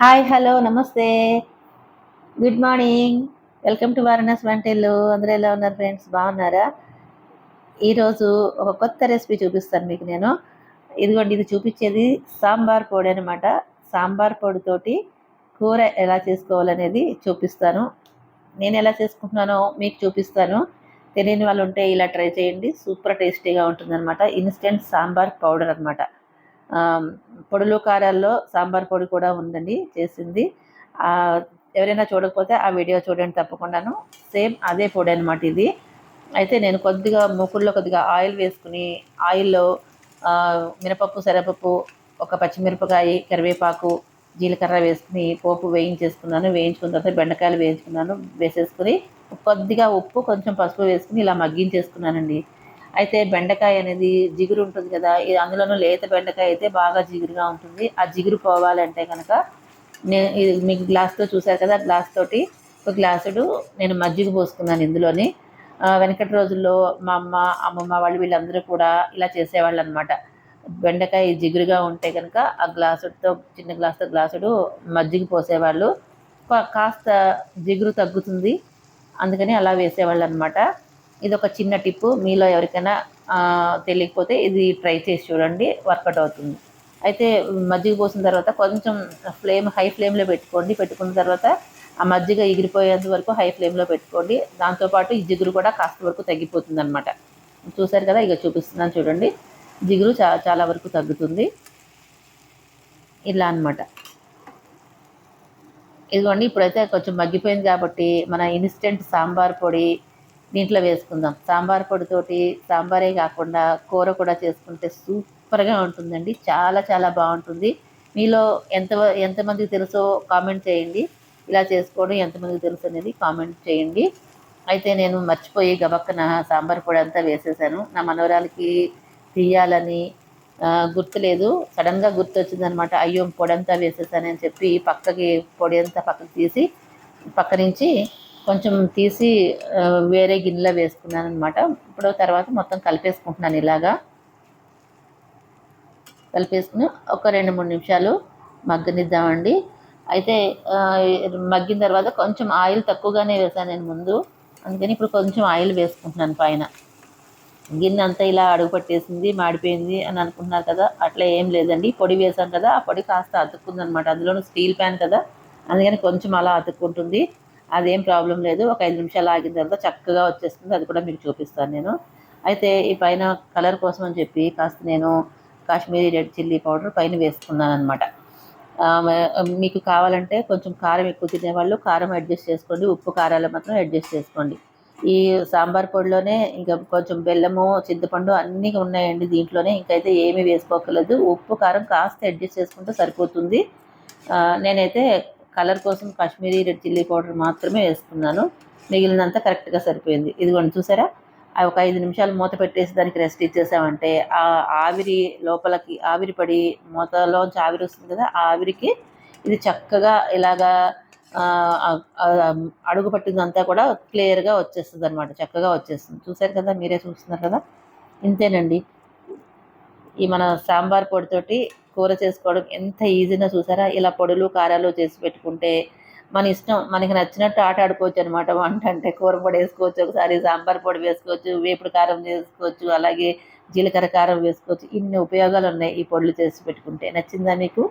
Hi hello నమస్తే. Good morning welcome to Varanasi వంటలు అందరూ ఎలా ఉన్నారు ఫ్రెండ్స్ బాగున్నారా? ఈరోజు ఒక కొత్త రెసిపీ చూపిస్తాను మీకు నేను. ఇదిగోండి ఇది చూపించేది సాంబార్ పొడి అనమాట సాంబార్ పొడితోటి కూర ఎలా చేసుకోవాలనేది చూపిస్తాను. నేను ఎలా చేసుకుంటున్నానో మీకు చూపిస్తాను. తెలియని వాళ్ళు ఉంటే ఇలా ట్రై చేయండి. సూపర్ టేస్టీగా ఉంటుందన్నమాట. ఇన్స్టెంట్ సాంబార్ పౌడర్ అనమాట పొడులు కారాల్లో సాంబార్ పొడి కూడా ఉందండి చేసింది. ఎవరైనా చూడకపోతే ఆ వీడియో చూడండి తప్పకుండాను. సేమ్ అదే పొడి అనమాట ఇది. అయితే నేను కొద్దిగా మూకుల్లో కొద్దిగా ఆయిల్ వేసుకుని ఆయిల్లో మినపప్పు శనగపప్పు ఒక పచ్చిమిరపకాయ కరివేపాకు జీలకర్ర వేసుకుని పోపు వేయించేసుకున్నాను. వేయించుకున్న తర్వాత బెండకాయలు వేయించుకున్నాను. వేసేసుకుని కొద్దిగా ఉప్పు కొంచెం పసుపు వేసుకుని ఇలా మగ్గించేసుకున్నానండి. అయితే బెండకాయ అనేది జిగురు ఉంటుంది కదా ఇది అందులోనూ లేత బెండకాయ అయితే బాగా జిగురుగా ఉంటుంది. ఆ జిగురు పోవాలంటే కనుక నేను ఇది మీకు గ్లాస్తో చూసారు కదా గ్లాస్ తోటి ఒక గ్లాసుడు నేను మజ్జిగ పోసుకున్నాను ఇందులోని. వెనకటి రోజుల్లో మా అమ్మ అమ్మమ్మ వాళ్ళు వీళ్ళందరూ కూడా ఇలా చేసేవాళ్ళు అనమాట బెండకాయ జిగురుగా ఉంటే కనుక ఆ గ్లాసుతో చిన్న గ్లాసుతో గ్లాసుడు మజ్జిగ పోసేవాళ్ళు. కాస్త జిగురు తగ్గుతుంది. అందుకని అలా వేసేవాళ్ళు అనమాట ఇది ఒక చిన్న టిప్పు మీలో ఎవరికైనా తెలియకపోతే ఇది ట్రై చేసి చూడండి వర్కౌట్ అవుతుంది. అయితే మజ్జిగ పోసిన తర్వాత కొంచెం ఫ్లేమ్ హై ఫ్లేమ్లో పెట్టుకోండి. పెట్టుకున్న తర్వాత ఆ మజ్జిగ ఎగిరిపోయేంత వరకు హై ఫ్లేమ్లో పెట్టుకోండి. దాంతోపాటు ఈ జిగురు కూడా కాస్త వరకు తగ్గిపోతుంది అనమాట చూసారు కదా ఇక చూపిస్తున్నాను చూడండి. జిగురు చా చాలా వరకు తగ్గుతుంది. ఇలా అనమాట ఇదిగోండి ఇప్పుడైతే కొంచెం మగ్గిపోయింది కాబట్టి మన ఇన్స్టెంట్ సాంబార్ పొడి దీంట్లో వేసుకుందాం. సాంబార్ పొడితోటి సాంబారే కాకుండా కూర కూడా చేసుకుంటే సూపర్గా ఉంటుందండి. చాలా చాలా బాగుంటుంది. మీలో ఎంత ఎంతమందికి తెలుసో కామెంట్ చేయండి. ఇలా చేసుకోవడం ఎంతమందికి తెలుసు అనేది కామెంట్ చేయండి. అయితే నేను మర్చిపోయి గబక్కన సాంబార్ పొడి అంతా వేసేసాను. నా మనవరాలకి తీయాలని గుర్తులేదు. సడన్గా గుర్తు వచ్చిందనమాట అయ్యో పొడి అంతా వేసేసానని చెప్పి పక్కకి పొడి అంతా పక్కకి తీసి పక్క నుంచి కొంచెం తీసి వేరే గిన్నెలో వేసుకున్నాను అనమాట ఇప్పుడు తర్వాత మొత్తం కలిపేసుకుంటున్నాను ఇలాగా. కలిపేసుకుని ఒక రెండు మూడు నిమిషాలు మగ్గనిద్దామండి. అయితే మగ్గిన తర్వాత కొంచెం ఆయిల్ తక్కువగానే వేసాను నేను ముందు. అందుకని ఇప్పుడు కొంచెం ఆయిల్ వేసుకుంటున్నాను పైన. గిన్నె అంతా ఇలా అడుగు పట్టేసింది మాడిపోయింది అని అనుకుంటున్నారు కదా అట్లా ఏం లేదండి. పొడి వేసాం కదా ఆ పొడి కాస్త అతుక్కుంది అనమాట అందులోనూ స్టీల్ ప్యాన్ కదా అందుకని కొంచెం అలా అతుక్కుంటుంది. అదేం ప్రాబ్లం లేదు. ఒక ఐదు నిమిషాలు ఆగిన తర్వాత చక్కగా వచ్చేస్తుంది. అది కూడా మీకు చూపిస్తాను నేను. అయితే ఈ పైన కలర్ కోసం అని చెప్పి కాస్త నేను కాశ్మీరీ రెడ్ చిల్లీ పౌడర్ పైన వేసుకున్నాను అనమాట మీకు కావాలంటే కొంచెం కారం ఎక్కువ తినేవాళ్ళు కారం అడ్జస్ట్ చేసుకోండి. ఉప్పు కారాలు మాత్రం అడ్జస్ట్ చేసుకోండి. ఈ సాంబార్ పొడిలోనే ఇంకా కొంచెం బెల్లము చింతపండు అన్నీ ఉన్నాయండి దీంట్లోనే. ఇంకైతే ఏమీ వేసుకోకలేదు ఉప్పు కారం కాస్త అడ్జస్ట్ చేసుకుంటే సరిపోతుంది. నేనైతే కలర్ కోసం కాశ్మీరీ రెడ్ చిల్లీ పౌడర్ మాత్రమే వేసుకున్నాను. మిగిలినంతా కరెక్ట్గా సరిపోయింది. ఇదిగోండి చూసారా? ఒక ఐదు నిమిషాలు మూత పెట్టేసి దానికి రెస్ట్ ఇచ్చేసామంటే ఆ ఆవిరి లోపలికి ఆవిరి పడి మూతలోంచి ఆవిరి వస్తుంది కదా ఆ ఆవిరికి ఇది చక్కగా ఇలాగా అడుగు పట్టిందంతా కూడా క్లియర్గా వచ్చేస్తుంది అనమాట చక్కగా వచ్చేస్తుంది. చూసారు కదా మీరే చూస్తున్నారు కదా? ఇంతేనండి. ఈ మన సాంబార్ పొడితోటి కూర చేసుకోవడం ఎంత ఈజీగా చూసారా? ఇలా పొడులు కారాలు చేసి పెట్టుకుంటే మన ఇష్టం మనకి నచ్చినట్టు ఆట ఆడుకోవచ్చు అనమాట వంట అంటే కూర పొడి వేసుకోవచ్చు ఒకసారి సాంబార్ పొడి వేసుకోవచ్చు వేపుడు కారం చేసుకోవచ్చు అలాగే జీలకర్ర కారం వేసుకోవచ్చు. ఇన్ని ఉపయోగాలు ఉన్నాయి ఈ పొడులు చేసి పెట్టుకుంటే. నచ్చిందా మీకు?